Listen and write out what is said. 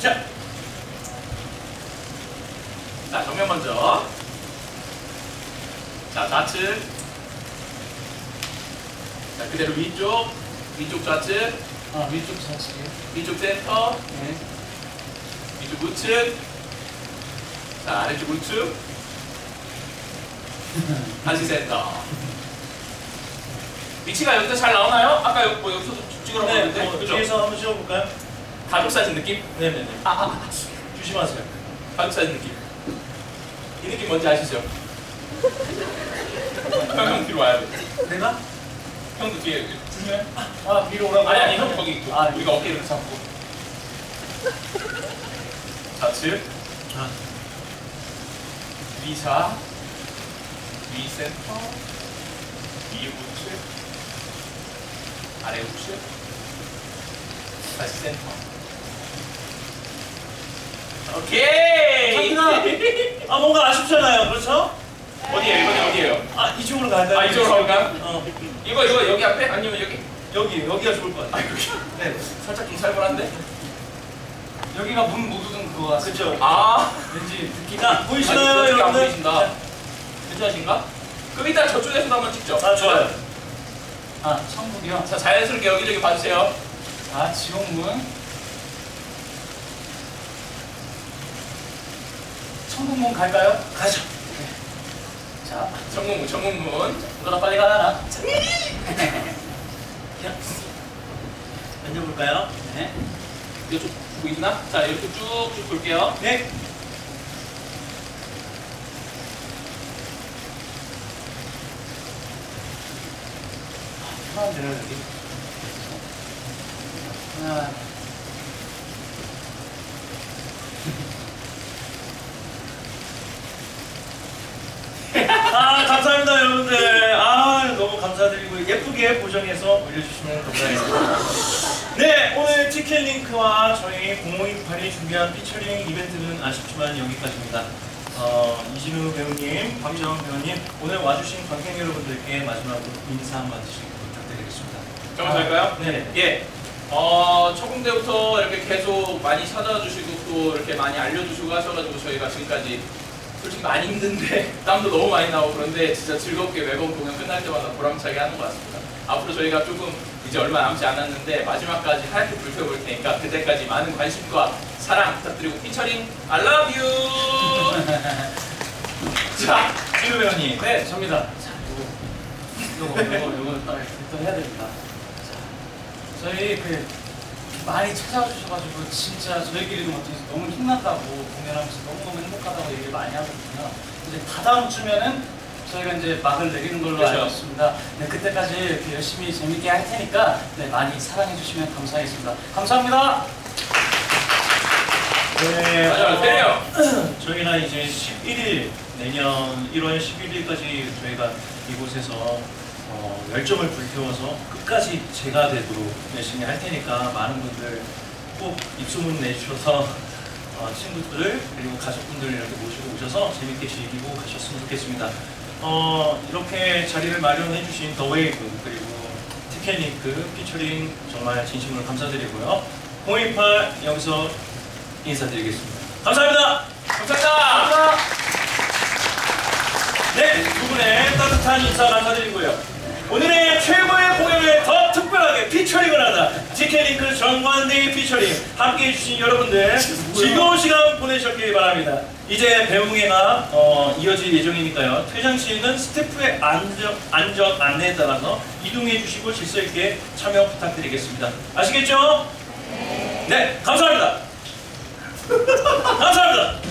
자, 자, 정면 먼저. 자, 좌측. 자, 그대로 위쪽. 위쪽 좌측. 아, 위쪽 좌측에. 위쪽 센터. 네. 위쪽 우측. 자, 아래쪽 우측. 다시 센터. 위치가 여기서 잘 나오나요? 아까 여기 뭐 여기서 찍으러 네, 봤는데. 어, 그죠? 뒤에서 한번 찍어볼까요? 가족 사진 느낌? 네네네. 아, 아, 아. 조심하세요. 가족 사진 느낌. 이 느낌 뭔지 아시죠? 형, 형 뒤로 와야 돼. 내가? 형도 뒤에 조심해. 아, 위로 오라고? 아니 아니 형 거기 있고 아, 우리가 어깨를 잡고 좌측 아, 위좌 위센터 위우측 아래 우측 다시 센터 오케이. 아, 뭔가 아쉽잖아요. 그렇죠? 어디에요 이번에 어디에요 아, 이쪽으로 갈까요? 아 이쪽으로 가볼까요? 어, 이거 이거 여기 앞에 아니면 여기 여기, 여기가 좋을 것 아 같아요. 여기 네. 살짝 좀 살벌한데 여기가 문 묻은 그거 같아요. 그죠? 아 왠지 느낌. 자, 아니, 보이시나요, 안 여러분들? 보이신다. 괜찮으신가? 그럼 이따 저쪽에서도 한번 찍죠. 아, 좋아요. 아, 천국이요? 자, 자연스럽게 여기저기 봐주세요. 아, 지옥문. 천국문 갈까요? 가죠. 자, 청문문, 청문문. 너나 빨리 가라. 앉아볼까요? 네. 이쪽 보이시나? 자, 이렇게 쭉쭉 볼게요. 네. 대로 여기. 하나. 아 감사합니다 여러분들. 아 너무 감사드리고 예쁘게 보정해서 올려주시면 감사하겠습니다. 네 오늘 티켓 링크와 저희 0028이 준비한 피처링 이벤트는 아쉽지만 여기까지입니다. 어, 이진우 배우님, 박지영 배우님 오늘 와주신 관객 여러분들께 마지막으로 인사 한 마디씩 부탁드리겠습니다. 정말 될까요? 네. 예. 어, 초공대부터 이렇게 계속 많이 찾아주시고 또 이렇게 많이 알려주시고 하셔가지고 저희가 지금까지 솔직히 많이 힘든데 땀도 너무 많이 나고 그런데 진짜 즐겁게 매번 공연 끝날 때마다 보람차게 하는 것 같습니다. 앞으로 저희가 조금 이제 얼마 남지 않았는데 마지막까지 하얗게 불태워볼 테니까 그때까지 많은 관심과 사랑 부탁드리고 피처링 I love you. 자, 진우 배우님 네. 접니다 자 요거 요거 요거 요거 딱또 해야 됩니다 자, 저희 그 많이 찾아와 주셔가지고 진짜 저희끼리도 못해서 너무 힘났다고 공연하면서 너무너무 행복하다고 얘기를 많이 하거든요 이제 다다음 주면은 저희가 이제 막을 내리는 걸로 그렇죠. 알고 있습니다 네 그때까지 이렇게 열심히 재밌게 할 테니까 네 많이 사랑해 주시면 감사하겠습니다 감사합니다 네 맞아요, 때려요. 저희가 이제 11일 내년 1월 11일까지 저희가 이곳에서 어, 열정을 불태워서 끝까지 제가 되도록 열심히 할 테니까 많은 분들 꼭 입소문 내주셔서 어, 친구들 그리고 가족분들 이렇게 모시고 오셔서 재밌게 즐기고 가셨으면 좋겠습니다. 어, 이렇게 자리를 마련해 주신 더웨이브 그리고 티켓링크 피처링 정말 진심으로 감사드리고요. 018 여기서 인사드리겠습니다. 감사합니다. 감사합니다. 네, 두 분의 따뜻한 인사 감사드리고요. 오늘의 최고의 공연을 더 특별하게 피처링을 하다 티켓링크 정관대의 피처링 함께 해 주신 여러분들 즐거운 시간 보내셨길 바랍니다. 이제 배웅회가 어, 이어질 예정이니까요. 퇴장 시에는 스태프의 안전, 안전 안내에 따라서 이동해 주시고 질서 있게 참여 부탁드리겠습니다. 아시겠죠? 네, 감사합니다. 감사합니다.